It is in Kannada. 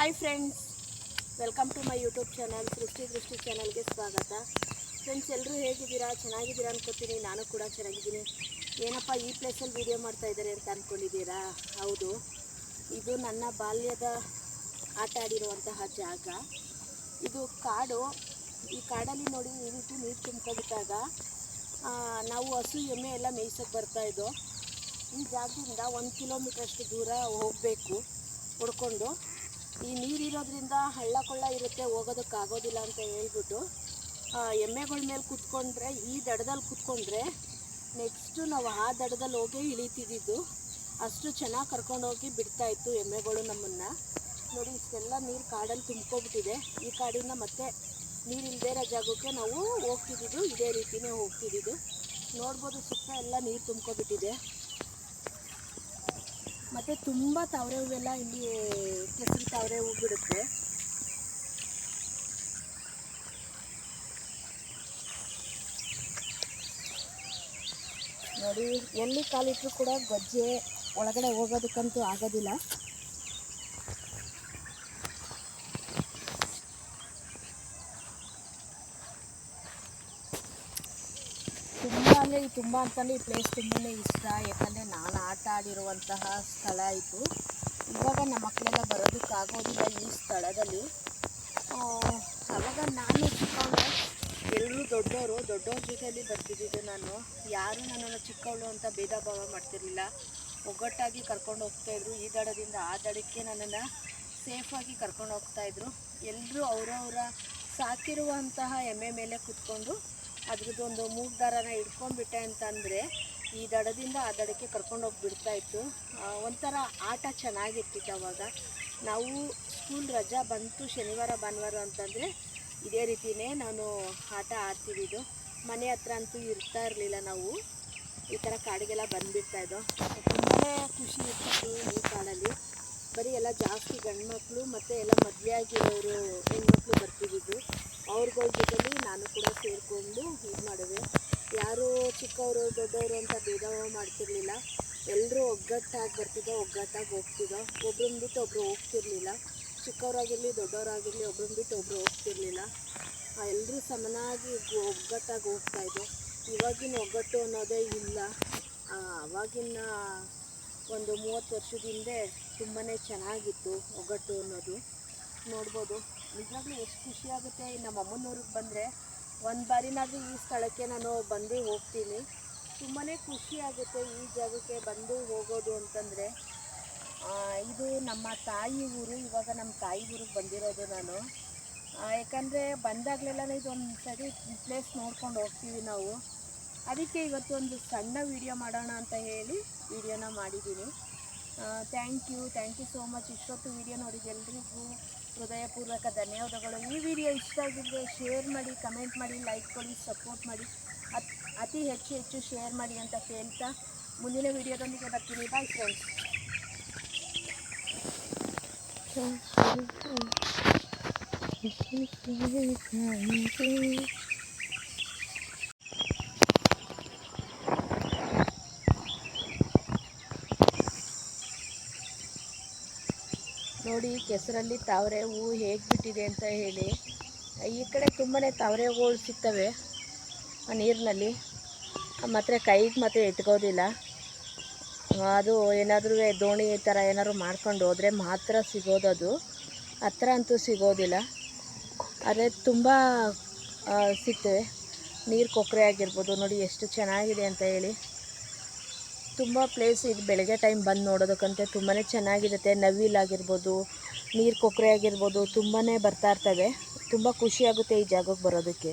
Hi friends welcome to my YouTube channel Srishti Drishti ಚಾನಲ್ಗೆ ಸ್ವಾಗತ. ಫ್ರೆಂಡ್ಸ್ ಎಲ್ಲರೂ ಹೇಗಿದ್ದೀರಾ? ಚೆನ್ನಾಗಿದ್ದೀರಾ ಅನ್ಕೋತೀನಿ. ನಾನು ಕೂಡ ಚೆನ್ನಾಗಿದ್ದೀನಿ. ಏನಪ್ಪ, ಈ ಪ್ಲೇಸಲ್ಲಿ ವೀಡಿಯೋ ಮಾಡ್ತಾ ಇದ್ದಾರೆ ಅಂತ ಅಂದ್ಕೊಂಡಿದ್ದೀರಾ ಹೌದು. ಇದು ನನ್ನ ಬಾಲ್ಯದ ಆಟ ಆಡಿರುವಂತಹ ಜಾಗ. ಇದು ಕಾಡು. ಈ ಕಾಡಲ್ಲಿ ನೋಡಿ ಈ ರೀತಿ ನೀರು ತುಂಬ್ಕೊಂಡಿದ್ದಾಗ ನಾವು ಹಸು, ಎಮ್ಮೆ ಎಲ್ಲ ಮೇಯ್ಸೋಕ್ಕೆ ಬರ್ತಾಯಿದ್ದೋ ಈ ಜಾಗದಿಂದ ಒಂದು ಕಿಲೋಮೀಟ್ರಷ್ಟು ದೂರ ಹೋಗಬೇಕು, ಹುಡ್ಕೊಂಡು. ಈ ನೀರಿರೋದ್ರಿಂದ ಹಳ್ಳ ಕೊಳ್ಳ ಇರುತ್ತೆ ಹೋಗೋದಕ್ಕಾಗೋದಿಲ್ಲ ಅಂತ ಹೇಳ್ಬಿಟ್ಟು ಎಮ್ಮೆಗಳ ಮೇಲೆ ಕುತ್ಕೊಂಡ್ರೆ, ಈ ದಡದಲ್ಲಿ ಕುತ್ಕೊಂಡ್ರೆ ನೆಕ್ಸ್ಟು ನಾವು ಆ ದಡದಲ್ಲಿ ಹೋಗಿ ಇಳಿತಿದ್ದಿದ್ದು ಅಷ್ಟು ಚೆನ್ನಾಗಿ ಕರ್ಕೊಂಡೋಗಿ ಬಿಡ್ತಾ ಇತ್ತು ಎಮ್ಮೆಗಳು ನಮ್ಮನ್ನು. ನೋಡಿ, ಇಷ್ಟೆಲ್ಲ ನೀರು ಕಾಡಲ್ಲಿ ತುಂಬ್ಕೊಬಿಟ್ಟಿದೆ. ಈ ಕಾಡಿಂದ ಮತ್ತೆ ನೀರು ಇಲ್ಲದೇ ಇರೋ ಜಾಗಕ್ಕೆ ನಾವು ಹೋಗ್ತಿದ್ದಿದ್ದು ಇದೇ ರೀತಿನೇ ಹೋಗ್ತಿದ್ದಿದ್ದು ನೋಡ್ಬೋದು ಸುತ್ತ ಎಲ್ಲ ನೀರು ತುಂಬ್ಕೊಬಿಟ್ಟಿದೆ. ಮತ್ತು ತುಂಬ ತಾವರೆ ಹೂವೆಲ್ಲ ಇಲ್ಲಿ ಕೆಸರು ತಾವರೆ ಹೂ ಬಿಡುತ್ತೆ. ನೋಡಿ, ಎಲ್ಲಿ ಕಾಲಿಟ್ಟರು ಕೂಡ ಗೊಜ್ಜೆ ಒಳಗಡೆ ಹೋಗೋದಕ್ಕಂತೂ ಆಗೋದಿಲ್ಲ. ತುಂಬ ಈ ತುಂಬ ಅಂತಲೇ ಈ ಪ್ಲೇಸ್ ತುಂಬಾ ಇಷ್ಟ. ಯಾಕಂದರೆ ನಾನು ಆಟ ಆಡಿರುವಂತಹ ಸ್ಥಳ ಇದು. ಇವಾಗ ನಮ್ಮ ಮಕ್ಕಳೆಲ್ಲ ಬರೋದಕ್ಕಾಗೋದಿಲ್ಲ ಈ ಸ್ಥಳದಲ್ಲಿ. ಆವಾಗ ನಾನು ಚಿಕ್ಕವಳು ಎಲ್ಲರೂ ದೊಡ್ಡವರು ದೊಡ್ಡವ್ರ ಜೊತೆಯಲ್ಲಿ ಬರ್ತಿದ್ದಿದ್ದು ನಾನು. ಯಾರೂ ನನ್ನನ್ನು ಚಿಕ್ಕವಳು ಅಂತ ಭೇದ ಭಾವ ಮಾಡ್ತಿರಲಿಲ್ಲ. ಒಗ್ಗಟ್ಟಾಗಿ ಕರ್ಕೊಂಡು ಹೋಗ್ತಾಯಿದ್ರು ಈ ದಡದಿಂದ ಆ ದಡಕ್ಕೆ ನನ್ನನ್ನು ಸೇಫಾಗಿ ಕರ್ಕೊಂಡು ಹೋಗ್ತಾಯಿದ್ರು ಎಲ್ಲರೂ ಅವರವರ ಸಾಕಿರುವಂತಹ ಎಮ್ಮೆ ಮೇಲೆ ಕುತ್ಕೊಂಡು ಅದ್ರದ್ದೊಂದು ಮೂಗು ದಾರನ ಹಿಡ್ಕೊಂಡ್ಬಿಟ್ಟೆ ಅಂತಂದರೆ ಈ ದಡದಿಂದ ಆ ದಡಕ್ಕೆ ಕರ್ಕೊಂಡು ಹೋಗಿ ಬಿಡ್ತಾ ಇತ್ತು. ಒಂಥರ ಆಟ ಚೆನ್ನಾಗಿರ್ತಿತ್ತು ಅವಾಗ. ನಾವು ಸ್ಕೂಲ್ ರಜಾ ಬಂತು ಶನಿವಾರ, ಭಾನುವಾರ ಅಂತಂದರೆ ಇದೇ ರೀತಿಯೇ ನಾನು ಆಟ ಆಡ್ತಿದ್ದಿದ್ದು ಮನೆ ಹತ್ರ ಅಂತೂ ಇರ್ತಾ ಇರಲಿಲ್ಲ ನಾವು. ಈ ಥರ ಕಾಡಿಗೆಲ್ಲ ಬಂದುಬಿಡ್ತಾಯಿದ್ದೋ ತುಂಬಾ ಖುಷಿ ಇರ್ತಿತ್ತು ಈ ಕಾಡಲ್ಲಿ. ಬರೀ ಎಲ್ಲ ಜಾಸ್ತಿ ಗಂಡು ಮಕ್ಕಳು ಮತ್ತು ಎಲ್ಲ ಮದುವೆ ಆಗಿರೋರು ಹೆಣ್ಮಕ್ಳು ಬರ್ತಿದ್ದಿದ್ದು. ಅವ್ರಗಳ ಜೊತೆಲಿ ನಾನು ಕೂಡ ಸೇರಿಕೊಂಡು ಇದು ಮಾಡಿದೆ. ಯಾರು ಚಿಕ್ಕವರು, ದೊಡ್ಡವರು ಅಂತ ಭೇದ ಮಾಡ್ತಿರ್ಲಿಲ್ಲ. ಎಲ್ಲರೂ ಒಗ್ಗಟ್ಟಾಗಿ ಬರ್ತಿದ್ದೋ ಒಗ್ಗಟ್ಟಾಗಿ ಹೋಗ್ತಿದ್ದೋ ಒಬ್ರನ್ನ ಬಿಟ್ಟು ಒಬ್ಬರು ಹೋಗ್ತಿರ್ಲಿಲ್ಲ. ಚಿಕ್ಕವರಾಗಿರಲಿ, ದೊಡ್ಡವರಾಗಿರಲಿ ಒಬ್ರನ್ನ ಬಿಟ್ಟು ಒಬ್ಬರು ಹೋಗ್ತಿರ್ಲಿಲ್ಲ. ಎಲ್ಲರೂ ಸಮನಾಗಿ ಒಗ್ಗಟ್ಟಾಗಿ ಹೋಗ್ತಾಯಿದ್ದೋ ಇವಾಗಿನ ಒಗ್ಗಟ್ಟು ಅನ್ನೋದೇ ಇಲ್ಲ. ಆವಾಗಿನ ಒಂದು ಮೂವತ್ತು ವರ್ಷದ ಹಿಂದೆ ತುಂಬಾ ಚೆನ್ನಾಗಿತ್ತು ಒಗ್ಗಟ್ಟು ಅನ್ನೋದು. ನೋಡ್ಬೋದು. ನಿಜವಾಗ್ಲೂ ಎಷ್ಟು ಖುಷಿಯಾಗುತ್ತೆ ನಮ್ಮ ಅಮ್ಮನೂರಿಗೆ ಬಂದರೆ ಒಂದು ಬಾರಿನಾದರೂ ಈ ಸ್ಥಳಕ್ಕೆ ನಾನು ಬಂದು ಹೋಗ್ತೀನಿ. ತುಂಬಾ ಖುಷಿ ಆಗುತ್ತೆ ಈ ಜಾಗಕ್ಕೆ ಬಂದು ಹೋಗೋದು ಅಂತಂದರೆ. ಇದು ನಮ್ಮ ತಾಯಿ ಊರು, ಇವಾಗ ನಮ್ಮ ತಾಯಿ ಊರಿಗೆ ಬಂದಿರೋದು ನಾನು. ಯಾಕಂದರೆ ಬಂದಾಗಲೆಲ್ಲ ಇದೊಂದು ಸರಿ ಪ್ಲೇಸ್ ನೋಡ್ಕೊಂಡು ಹೋಗ್ತೀವಿ ನಾವು. ಅದಕ್ಕೆ ಇವತ್ತು ಒಂದು ಸಣ್ಣ ವಿಡಿಯೋ ಮಾಡೋಣ ಅಂತ ಹೇಳಿ ವಿಡಿಯೋನ ಮಾಡಿದ್ದೀನಿ. Thank you thank you so much ಇಷ್ಟೊತ್ತು ವಿಡಿಯೋ ನೋಡಿದ ಎಲ್ರಿಗೂ ಹೃದಯಪೂರ್ವಕ ಧನ್ಯವಾದಗಳು. ಈ ವಿಡಿಯೋ ಇಷ್ಟ ಆಗಿದ್ರೆ ಶೇರ್ ಮಾಡಿ ಕಮೆಂಟ್ ಮಾಡಿ ಲೈಕ್ ಕೊಡಿ ಸಪೋರ್ಟ್ ಮಾಡಿ. ಅತ್, ಅತಿ ಹೆಚ್ಚು ಹೆಚ್ಚು ಶೇರ್ ಮಾಡಿ ಅಂತ ಕೇಳ್ತಾ ಮುಂದಿನ ವಿಡಿಯೋದೊಂದಿಗೆ ಬರ್ತೀನಿ. ಬಾಯ್ ಫ್ರೆಂಡ್ಸ್ ನೋಡಿ, ಕೆಸರಲ್ಲಿ ತಾವರೆ ಹೂವು ಹೇಗೆ ಬಿಟ್ಟಿದೆ ಅಂತ ಹೇಳಿ. ಈ ಕಡೆ ತುಂಬಾ ತಾವರೆ ಹೂಗಳು ಸಿಗ್ತವೆ ಆ ನೀರಿನಲ್ಲಿ. ಮಾತ್ರ ಕೈಗೆ ಮಾತ್ರ ಇಟ್ಕೋದಿಲ್ಲ ಅದು ಏನಾದರೂ ದೋಣಿ ಈ ಥರ ಏನಾದ್ರು ಮಾಡ್ಕೊಂಡು ಹೋದರೆ ಮಾತ್ರ ಸಿಗೋದು ಅದು. ಹತ್ರ ಅಂತೂ ಸಿಗೋದಿಲ್ಲ. ಆದರೆ ತುಂಬ ಸಿಗ್ತವೆ. ನೀರು ಕೊಕ್ಕರೆ ಆಗಿರ್ಬೋದು, ನೋಡಿ ಎಷ್ಟು ಚೆನ್ನಾಗಿದೆ ಅಂತ ಹೇಳಿ. ತುಂಬ ಪ್ಲೇಸ್ ಇದು ಬೆಳಗ್ಗೆ ಟೈಮ್ ಬಂದು ನೋಡೋದಕ್ಕಂತೆ ತುಂಬಾ ಚೆನ್ನಾಗಿರುತ್ತೆ. ನವಿಲಾಗಿರ್ಬೋದು ನೀರು ಕೊಕ್ಕರೆ ಆಗಿರ್ಬೋದು ತುಂಬಾ ಬರ್ತಾ ಇರ್ತವೆ. ತುಂಬ ಖುಷಿಯಾಗುತ್ತೆ ಈ ಜಾಗಕ್ಕೆ ಬರೋದಕ್ಕೆ.